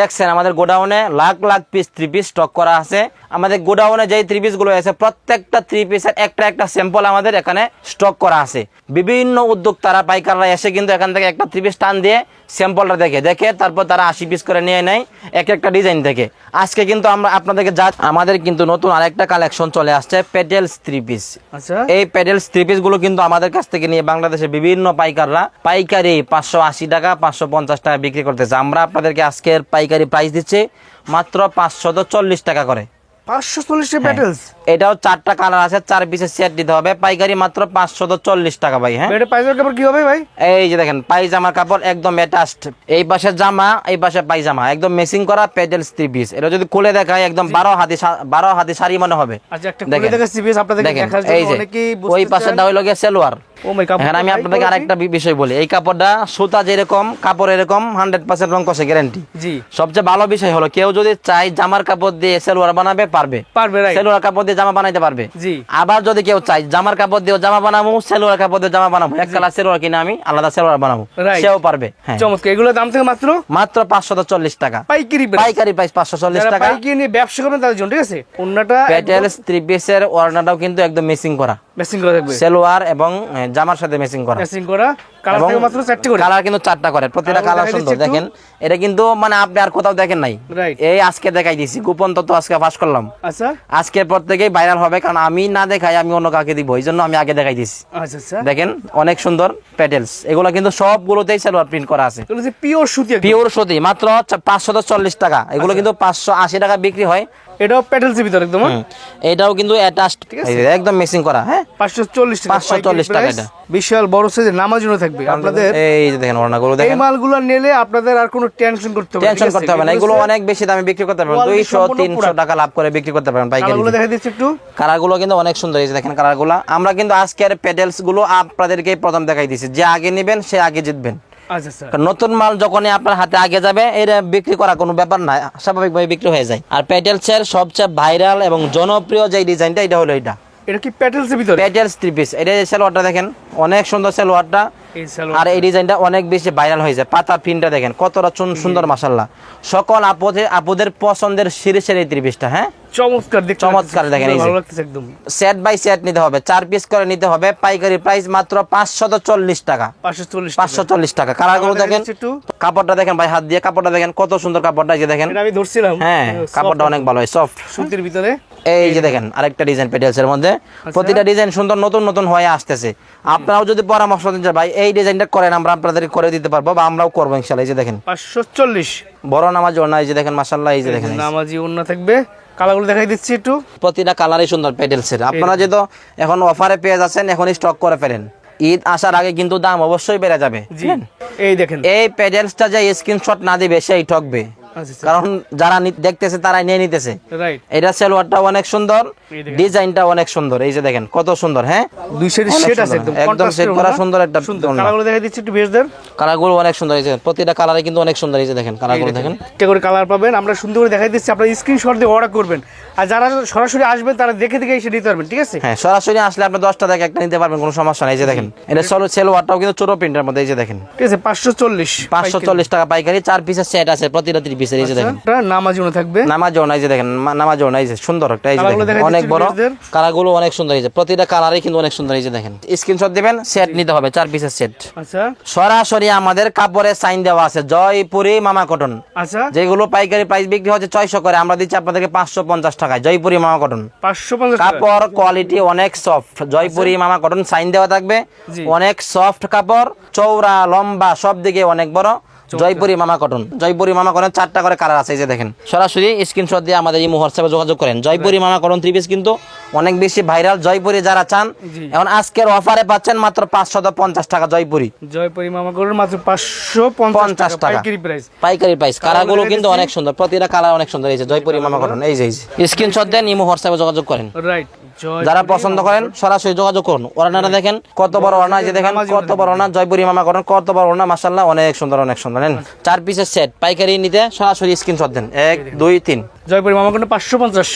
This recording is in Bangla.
দেখছেন আমাদের গোডাউনে lakh lakh piece three piece stock করা আছে। আমাদের গোডাউনে যেই থ্রি পিসগুলো আছে প্রত্যেকটা থ্রি পিসের একটা একটা স্যাম্পল আমাদের এখানে স্টক করা আছে। বিভিন্ন উদ্যোক্তারা পাইকাররা এসে কিন্তু এখান থেকে একটা থ্রি পিস টান দিয়ে স্যাম্পলটা দেখে দেখে তারপর তারা আশি পিস করে নিয়ে নেয় এক একটা ডিজাইন থেকে। আজকে কিন্তু আমরা আপনাদেরকে যা আমাদের কিন্তু নতুন আরেকটা কালেকশন চলে আসছে পেটেলস থ্রি পিস আচ্ছা। এই প্যাডেলস থ্রি পিসগুলো কিন্তু আমাদের কাছ থেকে নিয়ে বাংলাদেশের বিভিন্ন পাইকাররা পাইকারি পাঁচশো আশি টাকা পাঁচশো পঞ্চাশ টাকা বিক্রি করতেছে। আমরা আপনাদেরকে আজকের পাইকারি প্রাইস দিচ্ছে মাত্র পাঁচশত চল্লিশ টাকা করে পাঁচশো চল্লিশ হ্যাঁ। এটাও চারটা কালার আছে চার পিসের সেট দিতে হবে। পাইকারি মাত্র পাঁচশত চল্লিশ টাকা ভাই হ্যাঁ? এটা পাইজার কাপড় কি হবে ভাই? এই যে দেখেন পায়জামার কাপড় একদম অ্যাটাচড এই পাশে জামা এই পাশে পায়জামা একদম মেসিং করা প্যাডেলস থ্রি পিস এটা যদি খুলে দেখায় একদম বারো হাতি বারো হাতি শাড়ি মনে হবে। আচ্ছা দেখেন। এই যে ওই পাশেরটা হইল গিয়ে সেলোয়ার। এখানে আমি আপনাদেরকে আরেকটা বিষয় বলি। এই কাপড়টা সুতা যেরকম কাপড় এরকম হান্ড্রেড পার্সেন্ট রং কষে গ্যারান্টি সবচেয়ে ভালো বিষয় হলো কেউ যদি চাই জামার কাপড় দিয়ে সেলোয়ার বানাবে পারবে। সেলোয়ার কাপড় দিয়ে জামা বানাইতে পারবে। আবার যদি কেউ চাই জামার কাপড় দিয়ে জামা বানাবো সেলোয়ার কাপড় দিয়ে জামা বানাবো। এক কালার সেলোয়ার কিনে আমি আলাদা সেলোয়ার বানাবো। সেও পারবে হ্যাঁ। চমৎকার। এগুলো দাম থেকে মাত্র? মাত্র পাঁচশো চল্লিশ টাকা। পাইকারি। পাইকারি প্রাইস পাঁচশো চল্লিশ টাকা। নিয়ে ব্যবসা করবেন তাদের জন্য ঠিক আছে? অন্যটা প্যাটেলস থ্রি পিসের ওড়নাটাও কিন্তু একদম মিসিং করা। মেসিং করা থাকবে। সেলোয়ার এবং জামার সাথে মেসিং করা। মেসিং করা। কালার থেকে মাত্র চারটি করে। কালার কিন্তু চারটা করে। প্রতিটা কালার সুন্দর। দেখেন এটা কিন্তু মানে আপনি আর কোথাও দেখেন নাই। এই আজকে দেখাই দিছি। গোপন তত্ত্ব আজকে ফাঁস করলাম। আচ্ছা। আজকের পর থেকেই ভাইরাল হবে কারণ আমি না দেখাই আমি অন্য কাকে দিব। এই জন্য আমি আগে দেখাই দিছি। আচ্ছা আচ্ছা। দেখেন অনেক সুন্দর প্যাটেলস এগুলো কিন্তু সবগুলোতেই সালোয়ার প্রিন্ট করা আছে। পিওর সুতি। পিওর সুতি মাত্র পাঁচশো চল্লিশ টাকা। এগুলো আচ্ছা। কিন্তু পাঁচশো আশি টাকা বিক্রি হয়। এটাও প্যাটেলসের ভিতর একদম হ্যাঁ? এটাও কিন্তু অ্যাটাচড একদম মেসিং করা হ্যাঁ? পাঁচশো চল্লিশ টাকা। 540 টাকা এটা। বিশাল বড় সাইজের নামাজুনো থাকবে। আপনাদের এই যে দেখেন ওড়নাগুলো এই দেখেন মালগুলো নিলে আপনাদের আর কোনো টেনশন করতে হবে টেনশন করতে হবে না। এগুলো অনেক বেশি দামে বিক্রি করতে পারবেন। Quality দুইশো সম্পূর্ণ তিনশো পুরা। টাকা লাভ করে বিক্রি করতে পারবেন পাইকারি কালারগুলো দেখা দিচ্ছে একটু। কালারগুলো কিন্তু অনেক সুন্দর এই যে দেখেন কালারগুলো। আমরা কিন্তু আজকের প্যাডেলসগুলো আপনাদেরকে প্রথম দেখাই দিছি। যে আগে নেবেন সে আগে জিতবেন। আচ্ছা আচ্ছা। নতুন মাল যখনই আপনার হাতে আগে যাবে এটা বিক্রি করা কোনো ব্যাপার না। স্বাভাবিকভাবে বিক্রি হয়ে যায়। আর প্যাডেলসের সবচেয়ে ভাইরাল এবং জনপ্রিয় যে ডিজাইনটা এটা হলো এটা এটা কি প্যাটেলসের ভিতরে? প্যাডেলস থ্রি পিস এটা যে সালোয়ারটা দেখেন অনেক সুন্দর সালোয়ার আর এই ডিজাইনটা অনেক বেশি ভাইরাল হয়েছে। পাতা প্রিন্টটা দেখেন কতটা সুন্দর মাসাল্লাহ সকল আপুদের আপুদের পছন্দের শীর্ষের এই ত্রিপিসটা হ্যাঁ? চমৎকার চমৎকার দেখেন এই যে। ভালো লাগতেছে একদম। সেট বাই সেট নিতে হবে চার পিস করে নিতে হবে পাইকারি প্রাইস মাত্র পাঁচশত চল্লিশ টাকা। পাঁচশো চল্লিশ টাকা। কালারগুলো দেখেন কাপড়টা দেখেন ভাই হাত দিয়ে কাপড়টা দেখেন কত সুন্দর কাপড়টা এই যে দেখেন। এটা আমি ধরছিলাম। হ্যাঁ কাপড়টা অনেক ভালো হয় সফট সুতির ভিতরে। এই যে দেখেন আরেকটা ডিজাইন পেটেলস এর মধ্যে। আচ্ছা। প্রতিটা ডিজাইন সুন্দর নতুন নতুন হয়ে আসতেছে। আপনারাও যদি পরামর্শ দিন ভাই এই ডিজাইনটা করেন আমরা আপনাদের করে দিতে পারব বা আমরাও করব ইনশাল্লাহ। এই যে দেখেন। পাঁচশো চল্লিশ। বড় নামাজ ওনা এই যে দেখেন মাসাল্লাহ এই যে দেখেন নামাজি অন্য থাকবে। কালারগুলো দেখাই দিচ্ছি একটু। প্রতিটা কালারই সুন্দর প্যাডেলসের আপনারা যেহেতু এখন অফারে পেয়ে যাচ্ছেন এখন স্টক করে ফেলেন। ঈদ আসার আগে কিন্তু দাম অবশ্যই বেড়ে যাবে। এই দেখেন। এই প্যাডেলসটা যে স্ক্রিনশট না দিবে সেই ঠকবে। কারণ যারা দেখতেছে তারাই নিয়ে নিতেছে। এটা সেলোয়ারটা অনেক সুন্দর ডিজাইনটা অনেক সুন্দর। এই যে দেখেন কত সুন্দর হ্যাঁ? দুই শেড আছে। একদম। একদম contrast করা সুন্দর একটা কালারগুলো দেখাই দিচ্ছি একটু বেশদের কালারগুলো অনেক সুন্দর এই যে প্রতিটা কালারে কিন্তু অনেক সুন্দর এই যে দেখেন কালারগুলো দেখেন। একটা করে কালার পাবেন আমরা সুন্দর করে দেখাই দিচ্ছি আপনারা স্ক্রিনশট দিয়ে অর্ডার করবেন। আর যারা সরাসরি আসবেন তারা দেখে দেখে এসে নিতে পারবেন ঠিক আছে? হ্যাঁ সরাসরি আসলে আপনি দশটা দেখে একটা নিতে পারবেন কোনো সমস্যা নেই এই যে দেখেন। এটা চলো সেলোয়ারটাও কিন্তু ছোট প্রিন্টের মধ্যে এই যে দেখেন। ঠিক আছে পাঁচশো চল্লিশ পাঁচশো চল্লিশ টাকা পাইকারি চার পিসের সেট আছে প্রতিটা ত্রিশ পিসের এই যে দেখেন। নামাজ থাকবে। নামাজও নাই যে দেখেন নাই যে সুন্দর একটা এই যে দেখেন অনেক বড়। কালারগুলো অনেক সুন্দর এই যে প্রতিটা কালারই কিন্তু অনেক সুন্দর এই যে দেখেন। স্ক্রিনশট দিবেন সেট নিতে হবে চার পিসের সেট আচ্ছা। সরাসরি আমাদের কাপড়ের সাইন দেওয়া আছে জয়পুরি মামা কটন আচ্ছা। যেগুলো পাইকারি প্রাইস বিক্রি হচ্ছে ছয়শো করে আমরা দিচ্ছি আপনাদেরকে পাঁচশো পঞ্চাশ টাকায় জয়পুরি মামা কটন পাঁচশো। কাপড় কোয়ালিটি অনেক সফট জয়পুরি মামা কটন সাইন দেওয়া থাকবে। অনেক সফট কাপড় চৌড়া লম্বা সব দিকে অনেক বড়। জয়পুরি মামা কটন। জয়পুরি মামা কটন চারটা করে কালার আছে এই যে দেখেন। সরাসরি স্ক্রিনশট দিয়ে আমাদের এই হোয়াটসঅ্যাপে যোগাযোগ করেন। জয়পুরি মামা কটন থ্রি পিস কিন্তু অনেক বেশি ভাইরাল জয়পুরি যারা চান এখন আজকের অফারে পাচ্ছেন মাত্র পাঁচশত পঞ্চাশ টাকা জয়পুরি জয়পুরি মামা গরুর মাত্র পাঁচশো পঞ্চাশ টাকা টাকা। পাইকারি প্রাইস পাইকারি প্রাইস কালারগুলো কিন্তু অনেক সুন্দর। প্রতিটা কালার অনেক সুন্দর। এই যে জয়পুরি মামা কটন এই যে স্ক্রিনশট দেন ইমো হোয়াটসঅ্যাপে যোগাযোগ করেন। রাইট যারা পছন্দ করেন সরাসরি যোগাযোগ করুন। ওরানাটা দেখেন কত বড় ওরানা যে দেখেন কত বড় ওরানা জয়পুরি মামা করেন কত বড় ওরানা মাসাল্লাহ অনেক সুন্দর অনেক সুন্দর নেন চার পিসের সেট পাইকারি নিতে সরাসরি স্ক্রিনশট দেন। এক দুই তিন। জয়পুরি মামা করেন পাঁচশো পঞ্চাশ।